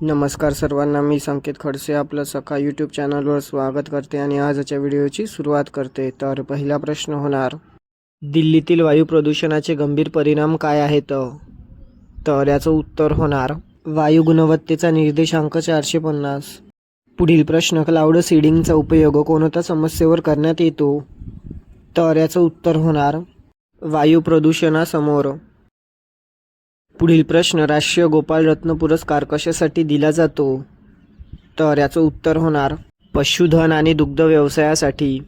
नमस्कार सर्वांना मी संकेत खडसे आपलं सखा यूट्यूब चॅनलवर स्वागत करते आणि आजच्या व्हिडिओची सुरुवात करते. तर पहिला प्रश्न होणार दिल्लीतील वायू प्रदूषणाचे गंभीर परिणाम काय आहेत? तर याचं उत्तर होणार वायू गुणवत्तेचा निर्देशांक चारशे पन्नास. पुढील प्रश्न क्लाउड सीडिंगचा उपयोग कोणत्या समस्येवर करण्यात येतो? तर याचं उत्तर होणार वायू प्रदूषणासमोर. पुढील प्रश्न राष्ट्रीय गोपाल रत्न पुरस्कार कशासाठी दिला जातो? तर याचं उत्तर होणार पशुधन आणि दुग्ध व्यवसायासाठी.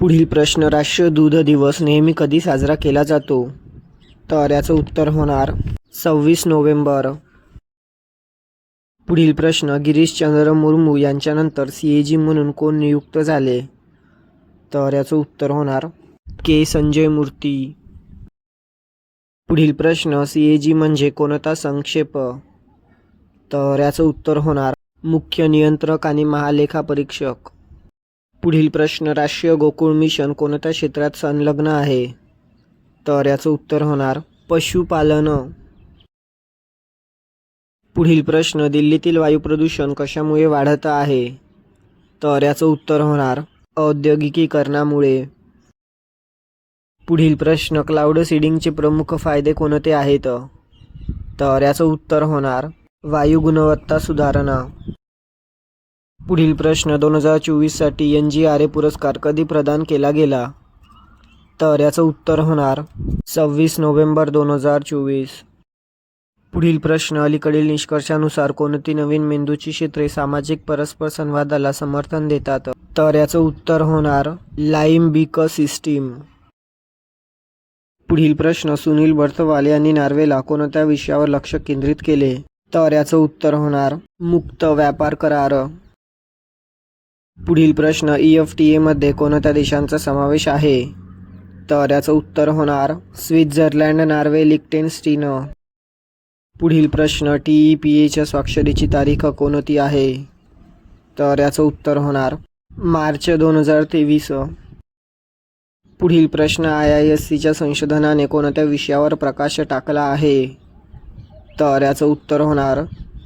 पुढील प्रश्न राष्ट्रीय दूध दिवस नेहमी कधी साजरा केला जातो? तर याचं उत्तर होणार सव्वीस नोव्हेंबर. पुढील प्रश्न गिरीशचंद्र मुर्मू यांच्यानंतर सी ए जी म्हणून कोण नियुक्त झाले? तर याचं उत्तर होणार के. संजय मूर्ती. पुढील प्रश्न सी ए जी म्हणजे कोणता संक्षेप? तर याचं उत्तर होणार मुख्य नियंत्रक आणि महालेखा परीक्षक पुढील प्रश्न राष्ट्रीय गोकुळ मिशन कोणत्या क्षेत्रात संलग्न आहे? तर याचं उत्तर होणार पशुपालन. पुढील प्रश्न दिल्लीतील वायू प्रदूषण कशामुळे वाढत आहे? तर याचं उत्तर होणार औद्योगिकीकरणामुळे. पुढील प्रश्न क्लाउड सीडिंगचे प्रमुख फायदे कोणते आहेत? तर याचं उत्तर होणार वायू गुणवत्ता सुधारणा. पुढील प्रश्न दोन हजार चोवीससाठी एन जी आर ए पुरस्कार कधी प्रदान केला गेला? तर याचं उत्तर होणार सव्वीस नोव्हेंबर दोन हजार चोवीस. पुढील प्रश्न अलीकडील निष्कर्षानुसार कोणती नवीन मेंदूची क्षेत्रे सामाजिक परस्पर संवादाला समर्थन देतात? तर याचं उत्तर होणार लाईम्बिक सिस्टीम पुढील प्रश्न सुनील बर्थवाल यांनी नार्वेला कोणत्या विषयावर लक्ष केंद्रित केले. तर याचं उत्तर होणार मुक्त व्यापार करार. पुढील प्रश्न ई एफ टी एमध्ये कोणत्या देशांचा समावेश आहे? तर याचं उत्तर होणार स्वित्झर्लंड नार्वे लिक्टेनस्टीन. पुढील प्रश्न टी ई पी एच्या स्वाक्षरीची तारीख कोणती आहे? तर याचं उत्तर होणार मार्च दोन हजार तेवीस. पुढील प्रश्न आय आय एस सीच्या संशोधनाने कोणत्या विषयावर प्रकाश टाकला आहे? तर याचं उत्तर होणार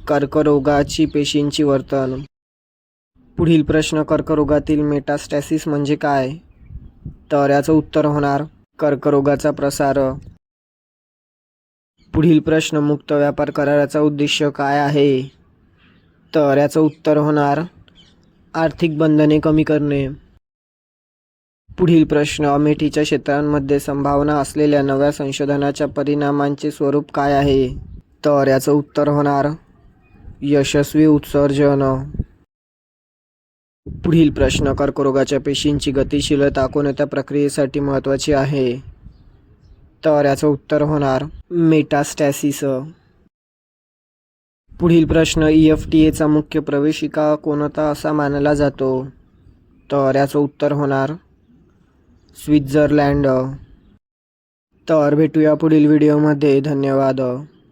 कर्करोगाची पेशींची वर्तन. पुढील प्रश्न कर्करोगातील मेटास्टॅसिस म्हणजे काय? तर याचं उत्तर होणार कर्करोगाचा प्रसार. पुढील प्रश्न मुक्त व्यापार कराराचा उद्देश काय आहे? तर याचं उत्तर होणार आर्थिक बंधने कमी करणे. पुढील प्रश्न अमेठीच्या क्षेत्रांमध्ये संभावना असलेल्या नव्या संशोधनाच्या परिणामांचे स्वरूप काय आहे? तर याचं उत्तर होणार यशस्वी उत्सर्जन. पुढील प्रश्न कर्करोगाच्या पेशींची गतिशीलता कोणत्या प्रक्रियेसाठी महत्त्वाची आहे? तर याचं उत्तर होणार मेटास्टॅसिस. पुढील प्रश्न ई एफ टी एचा मुख्य प्रवेशिका कोणता असा मानला जातो? तर याचं उत्तर होणार स्वित्झरलँड. तर भेटूया पुढील व्हिडिओमध्ये धन्यवाद.